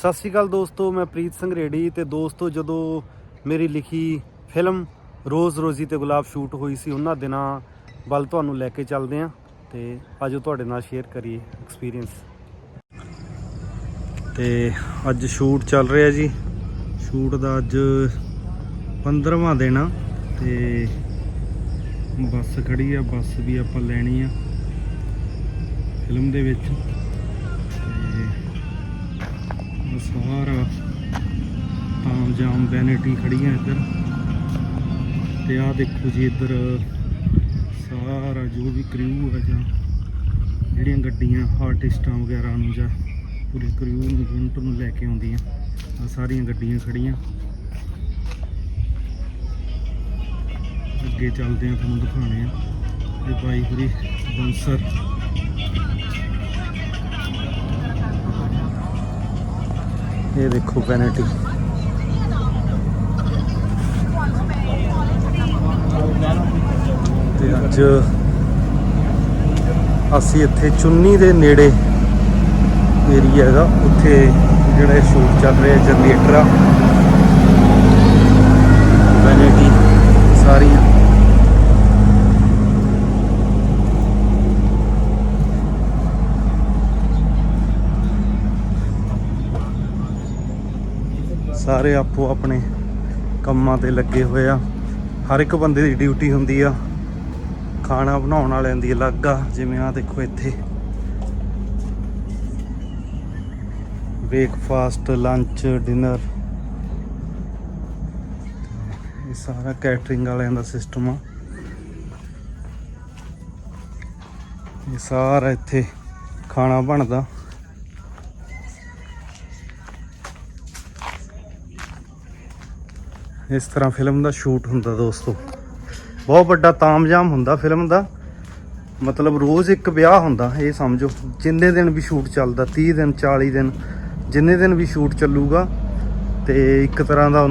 ਸਤਿ ਸ਼੍ਰੀ ਅਕਾਲ ਦੋਸਤੋ, ਮੈਂ ਪ੍ਰੀਤ ਸਿੰਘ ਰੇੜੀ ਤੇ ਦੋਸਤੋ, ਜਦੋਂ ਮੇਰੀ ਲਿਖੀ ਫਿਲਮ ਰੋਜ਼ ਰੋਜ਼ੀ ਤੇ ਗੁਲਾਬ ਸ਼ੂਟ ਹੋਈ ਸੀ, ਉਹਨਾਂ ਦਿਨਾਂ ਵੱਲ ਤੁਹਾਨੂੰ ਲੈ ਕੇ ਚੱਲਦੇ ਆਂ ਤੇ ਆਜੋ ਤੁਹਾਡੇ ਨਾਲ ਸ਼ੇਅਰ ਕਰੀਏ ਐਕਸਪੀਰੀਅੰਸ ਤੇ ਅੱਜ ਸ਼ੂਟ ਚੱਲ ਰਿਹਾ ਜੀ। ਸ਼ੂਟ ਦਾ ਅੱਜ 15ਵਾਂ ਦਿਨ ਆ ਤੇ ਬੱਸ ਖੜੀ ਆ, ਬੱਸ ਵੀ ਆਪਾਂ ਲੈਣੀ ਆ ਫਿਲਮ ਦੇ ਵਿੱਚ। ਸਾਰਾ ਆਮ ਜਾਮ ਵੈਨਿਟੀ ਖੜੀਆਂ ਇੱਧਰ। ਤੇ ਆਹ ਦੇਖੋ ਜੀ ਇੱਧਰ ਸਾਰਾ ਜੋ ਵੀ ਕ੍ਰਿਊ ਹੈ ਜਾਂ ਜਿਹੜੀਆਂ ਗੱਡੀਆਂ ਆਰਟਿਸਟਾਂ ਵਗੈਰਾ ਨੂੰ ਜਾਂ ਪੂਰੇ ਕ੍ਰਿਊ ਨੂੰ ਯੂਨਿਟ ਨੂੰ ਲੈ ਕੇ ਆਉਂਦੀਆਂ। ਆ ਸਾਰੀਆਂ ਗੱਡੀਆਂ ਖੜੀਆਂ। ਅੱਗੇ ਚੱਲਦੇ ਆ ਤੁਹਾਨੂੰ ਦਿਖਾਣੇ ਆ। ਇਹ ਬਾਈ ਹੁਰੀ ਬੰਸਰ ਇਹ ਦੇਖੋ ਪੈਨਲਟੀ ਤੇ ਅੱਜ ਅਸੀਂ ਇੱਥੇ ਚੁੰਨੀ ਦੇ ਨੇੜੇ ਏਰੀਆ ਹੈਗਾ। ਉੱਥੇ ਜਿਹੜਾ ਇਹ ਸ਼ੂਟ ਚੱਲ ਰਿਹਾ ਜਨਰੇਟਰ ਆ ਵੈਨਿਟੀ ਸਾਰੀਆਂ ਸਾਰੇ ਆਪੋ ਆਪਣੇ ਕੰਮਾਂ ਤੇ ਲੱਗੇ ਹੋਏ ਆ। ਹਰ ਇੱਕ ਬੰਦੇ ਦੀ ਡਿਊਟੀ ਹੁੰਦੀ ਆ। ਖਾਣਾ ਬਣਾਉਣ ਵਾਲਿਆਂ ਦੀ ਅਲੱਗ ਆ। ਜਿਵੇਂ ਆ ਦੇਖੋ ਇੱਥੇ। Breakfast, lunch, dinner. ਇਹ ਸਾਰਾ ਕੈਟਰਿੰਗ ਵਾਲਿਆਂ ਦਾ ਸਿਸਟਮ ਆ। ਇਹ ਸਾਰਾ ਇੱਥੇ ਖਾਣਾ ਬਣਦਾ। ਇਸ ਤਰ੍ਹਾਂ ਫਿਲਮ ਦਾ ਸ਼ੂਟ ਹੁੰਦਾ ਦੋਸਤੋ। ਬਹੁਤ ਵੱਡਾ ਤਾਮਝਾਮ ਹੁੰਦਾ ਫਿਲਮ ਦਾ। ਮਤਲਬ ਰੋਜ਼ ਇੱਕ ਵਿਆਹ ਹੁੰਦਾ, ਇਹ ਸਮਝੋ। ਜਿੰਨੇ ਦਿਨ ਵੀ ਸ਼ੂਟ ਚੱਲਦਾ 30 ਦਿਨ 40 ਦਿਨ, ਜਿੰਨੇ ਦਿਨ ਵੀ ਸ਼ੂਟ ਚੱਲੂਗਾ, ਤੇ ਇੱਕ ਤਰ੍ਹਾਂ ਦਾ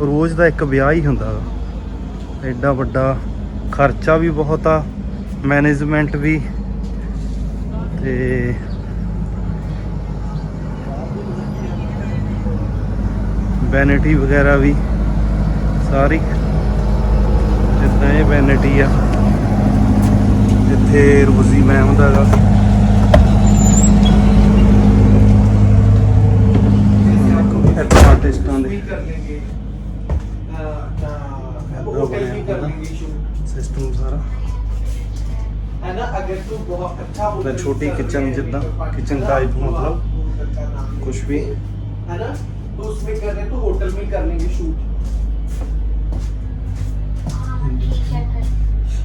ਰੋਜ਼ ਦਾ ਇੱਕ ਵਿਆਹ ਹੀ ਹੁੰਦਾ। ਗਾ। ਐਡਾ ਵੱਡਾ ਖਰਚਾ ਵੀ ਬਹੁਤ ਆ ਮੈਨੇਜਮੈਂਟ ਵੀ, ਤੇ ਵੈਨਿਟੀ ਵਗੈਰਾ ਵੀ। ਸਾਰੀ ਜਿੱਦਾਂ ਇਹ ਵੈਨਿਟੀ ਆ ਜਿੱਥੇ ਰੋਜ਼ੀ ਮੈਮ ਦਾ ਗਾ ਇੱਥੇ ਆਰਟਿਸਟਾਂ ਦੇ कर लेंगे होटल होटल भी भी कर कर लेंगे लेंगे शूट ਸਿਸਟਮ ਸਾਰਾ है ना अगर तू बहुत अच्छा मतलब होटल छोटी कर kitchen लेंगे, जितना, तो kitchen पाकिस्तान type तो मतलब, आप होटल का नाम ले कुछ भी। सकते हैं। है ना तो उसमें कर रहे हैं तो होटल में कर लेंगे शूट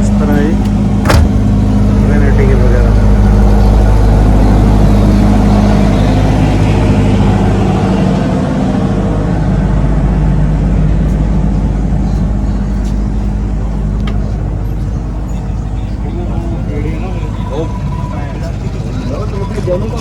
ਇਸ ਤਰ੍ਹਾਂ ਹੀ